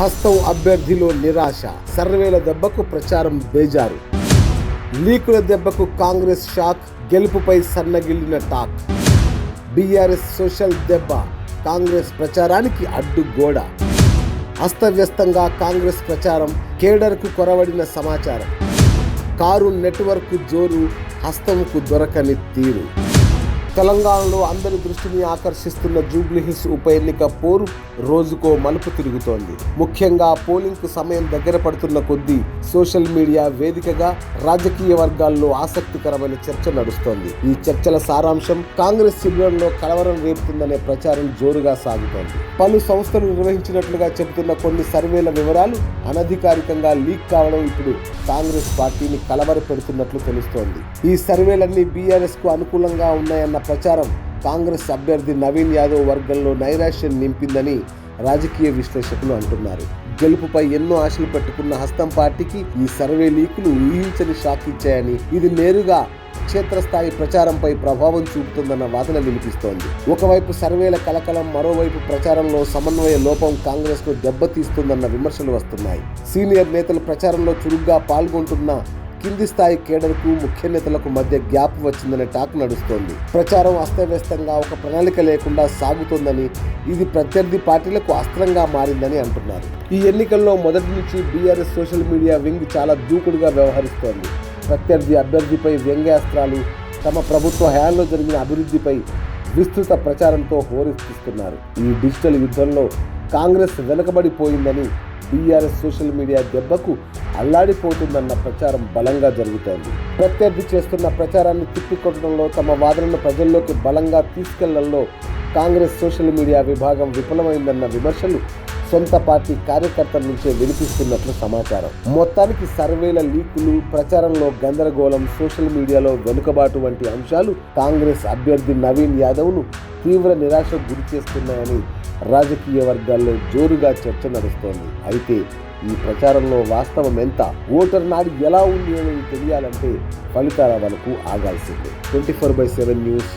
హస్తం అభ్యర్థిలో నిరాశ. సర్వేల దెబ్బకు ప్రచారం బేజారు. లీకుల దెబ్బకు కాంగ్రెస్ షాక్ గెలుపుపై సన్నగిల్లిన టాక్. బీఆర్ఎస్ సోషల్ దెబ్బ కాంగ్రెస్ ప్రచారానికి అడ్డుగోడ అస్తవ్యస్తంగా కాంగ్రెస్ ప్రచారం కేడర్కు కొరవడిన సమాచారం. కారు నెట్వర్క్ జోరు హస్తంకు దొరకని తీరు. తెలంగాణలో అందరి దృష్టిని ఆకర్షిస్తున్న జూబ్లీహిల్స్ ఉప ఎన్నిక పోరు రోజుకో మలుపు తిరుగుతోంది. ముఖ్యంగా పోలింగ్ సమయం దగ్గర పడుతున్న కొద్దీ సోషల్ మీడియా వేదికగా రాజకీయ వర్గాల్లో ఆసక్తికరమైన చర్చ నడుస్తోంది. ఈ చర్చల సారాంశం కాంగ్రెస్ శిబిరంలో కలవరం రేపుతుందనే ప్రచారం జోరుగా సాగుతోంది. పలు సంస్థలు నిర్వహించినట్లుగా చెబుతున్న కొన్ని సర్వేల వివరాలు అనధికారికంగా లీక్ కావడం ఇప్పుడు కాంగ్రెస్ పార్టీని కలవర పెడుతున్నట్లు తెలుస్తోంది. ఈ సర్వేలన్నీ బీఆర్ఎస్కు అనుకూలంగా ఉన్నాయన్న ప్రచారం. కాంగ్రెస్ అభ్యర్థి నవీన్ యాదవ్ వర్గంలో నైరాశ్యం నింపిందని రాజకీయ విశ్లేషకులు అంటున్నారు. గెలుపుపై ఎన్నో ఆశలు పెట్టుకున్న హస్తం పార్టీకి ఈ సర్వే లీకులు ఊహించని షాక్ ఇచ్చాయని ఇది నేరుగా క్షేత్రస్థాయి ప్రచారంపై ప్రభావం చూపుతుందన్న వాదన వినిపిస్తోంది. ఒకవైపు సర్వేల కలకలం మరోవైపు ప్రచారంలో సమన్వయ లోపం కాంగ్రెస్ను దెబ్బతీస్తుందన్న విమర్శలు వస్తున్నాయి. సీనియర్ నేతలు ప్రచారంలో చురుగ్గా పాల్గొంటున్న కింది స్థాయి కేడర్కు ముఖ్య నేతలకు మధ్య గ్యాప్ వచ్చిందనే టాక్ నడుస్తోంది. ప్రచారం అస్తవ్యస్తంగా ఒక ప్రణాళిక లేకుండా సాగుతోందని ఇది ప్రత్యర్థి పార్టీలకు అస్త్రంగా మారిందని అంటున్నారు. ఈ ఎన్నికల్లో మొదటి నుంచి బీఆర్ఎస్ సోషల్ మీడియా వింగ్ చాలా దూకుడుగా వ్యవహరిస్తోంది. ప్రత్యర్థి అభ్యర్థిపై వ్యంగ్యాస్త్రాలు తమ ప్రభుత్వ హయాంలో జరిగిన అభివృద్ధిపై విస్తృత ప్రచారంతో హోరెత్తిస్తున్నారు. ఈ డిజిటల్ యుద్ధంలో కాంగ్రెస్ వెనుకబడిపోయిందని బీఆర్ఎస్ సోషల్ మీడియా దెబ్బకు అల్లాడిపోతుందన్న ప్రచారం బలంగా జరుగుతోంది. ప్రత్యర్థి చేస్తున్న ప్రచారాన్ని తిప్పికొట్టడంలో తమ వాదనను ప్రజల్లోకి బలంగా తీసుకెళ్ళడంలో కాంగ్రెస్ సోషల్ మీడియా విభాగం విఫలమైందన్న విమర్శలు సొంత పార్టీ కార్యకర్తల నుంచే వినిపిస్తున్నట్లు సమాచారం. మొత్తానికి సర్వేల లీకులు ప్రచారంలో గందరగోళం సోషల్ మీడియాలో వెనుకబాటు వంటి అంశాలు కాంగ్రెస్ అభ్యర్థి నవీన్ యాదవ్ను తీవ్ర నిరాశకు గురి చేస్తున్నాయని రాజకీయ వర్గాల్లో జోరుగా చర్చ నడుస్తోంది. అయితే ఈ ప్రచారంలో వాస్తవం ఎంత? ఓటర్ నాడి ఎలా ఉంది అనేది తెలియాలంటే ఫలితాల వరకు ఆగాల్సిందే. Twenty four by seven news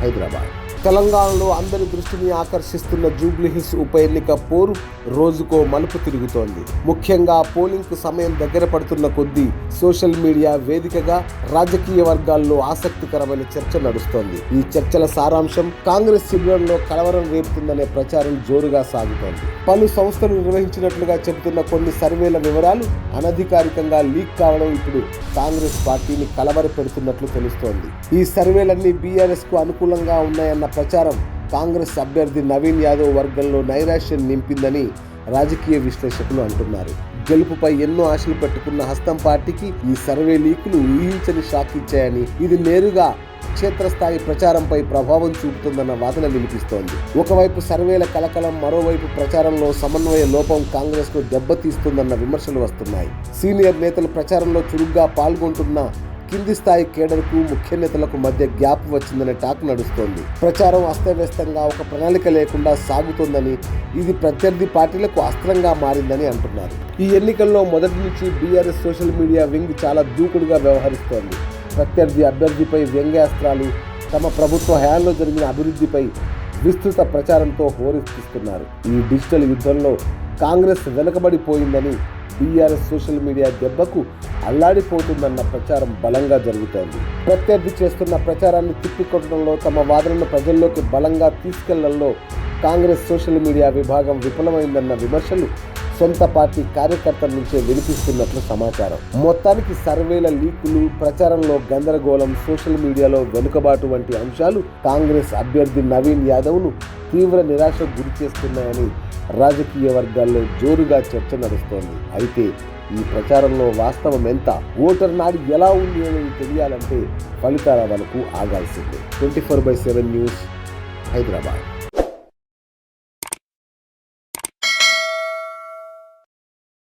Hyderabad. తెలంగాణలో అందరి దృష్టిని ఆకర్షిస్తున్న జూబ్లీహిల్స్ ఉప ఎన్నిక పోరు రోజుకో మలుపు తిరుగుతోంది. ముఖ్యంగా పోలింగ్ సమయం దగ్గర పడుతున్న కొద్దీ సోషల్ మీడియా వేదికగా రాజకీయ వర్గాల్లో ఆసక్తికరమైన చర్చ నడుస్తోంది. ఈ చర్చల సారాంశం కాంగ్రెస్ శిబిరంలో కలవరం రేపుతుందనే ప్రచారం జోరుగా సాగుతోంది. పలు సంస్థలు నిర్వహించినట్లుగా చెబుతున్న కొన్ని సర్వేల వివరాలు అనధికారికంగా లీక్ కావడం ఇప్పుడు కాంగ్రెస్ పార్టీని కలవర పెడుతున్నట్లు తెలుస్తోంది. ఈ సర్వేలన్నీ బీఆర్ఎస్కు అనుకూలంగా ఉన్నాయన్న ప్రచారం కాంగ్రెస్ అభ్యర్థి నవీన్ యాదవ్ వర్గంలో నైరాశ్యం నింపిందని రాజకీయ విశ్లేషకులు అంటున్నారు. గెలుపుపై ఎన్నో ఆశలు పెట్టుకున్న హస్తం పార్టీకి ఈ సర్వే లీకులు ఊహించని షాక్ ఇచ్చాయని ఇది నేరుగా క్షేత్రస్థాయి ప్రచారంపై ప్రభావం చూపుతుందన్న వాదన వినిపిస్తోంది. ఒకవైపు సర్వేల కలకలం మరోవైపు ప్రచారంలో సమన్వయ లోపం కాంగ్రెస్ను దెబ్బతీస్తుందన్న విమర్శలు వస్తున్నాయి. సీనియర్ నేతలు ప్రచారంలో చురుగ్గా పాల్గొంటున్న కింది స్థాయి కేడర్కు ముఖ్య నేతలకు మధ్య గ్యాప్ వచ్చిందనే టాక్ నడుస్తోంది. ప్రచారం అస్తవ్యస్తంగా ఒక ప్రణాళిక లేకుండా సాగుతోందని ఇది ప్రత్యర్థి పార్టీలకు అస్త్రంగా మారిందని అంటున్నారు. ఈ ఎన్నికల్లో మొదటి నుంచి బీఆర్ఎస్ సోషల్ మీడియా వింగ్ చాలా దూకుడుగా వ్యవహరిస్తోంది. ప్రత్యర్థి అభ్యర్థిపై వ్యంగ్యాస్త్రాలు తమ ప్రభుత్వ హయాంలో జరిగిన అభివృద్ధిపై విస్తృత ప్రచారంతో హోరెత్తిస్తున్నారు ఈ డిజిటల్ యుద్ధంలో కాంగ్రెస్ వెనుకబడిపోయిందని బీఆర్ఎస్ సోషల్ మీడియా దెబ్బకు అల్లాడిపోతుందన్న ప్రచారం బలంగా జరుగుతోంది. ప్రత్యర్థి చేస్తున్న ప్రచారాన్ని తిప్పికొట్టడంలో తమ వాదనను ప్రజల్లోకి బలంగా తీసుకెళ్ళడంలో కాంగ్రెస్ సోషల్ మీడియా విభాగం విఫలమైందన్న విమర్శలు సొంత పార్టీ కార్యకర్తల నుంచే వినిపిస్తున్నట్లు సమాచారం. మొత్తానికి సర్వేల లీకులు ప్రచారంలో గందరగోళం సోషల్ మీడియాలో వెనుకబాటు వంటి అంశాలు కాంగ్రెస్ అభ్యర్థి నవీన్ యాదవ్ను తీవ్ర నిరాశకు గురి చేస్తున్నాయని రాజకీయ వర్గాల్లో జోరుగా చర్చ నడుస్తోంది. అయితే ఈ ప్రచారంలో వాస్తవం ఎంత? ఓటర్ నాడి ఎలా ఉంది అనేది తెలియాలంటే ఫలితాల వరకు ఆగాల్సిందే. Twenty four by seven news Hyderabad.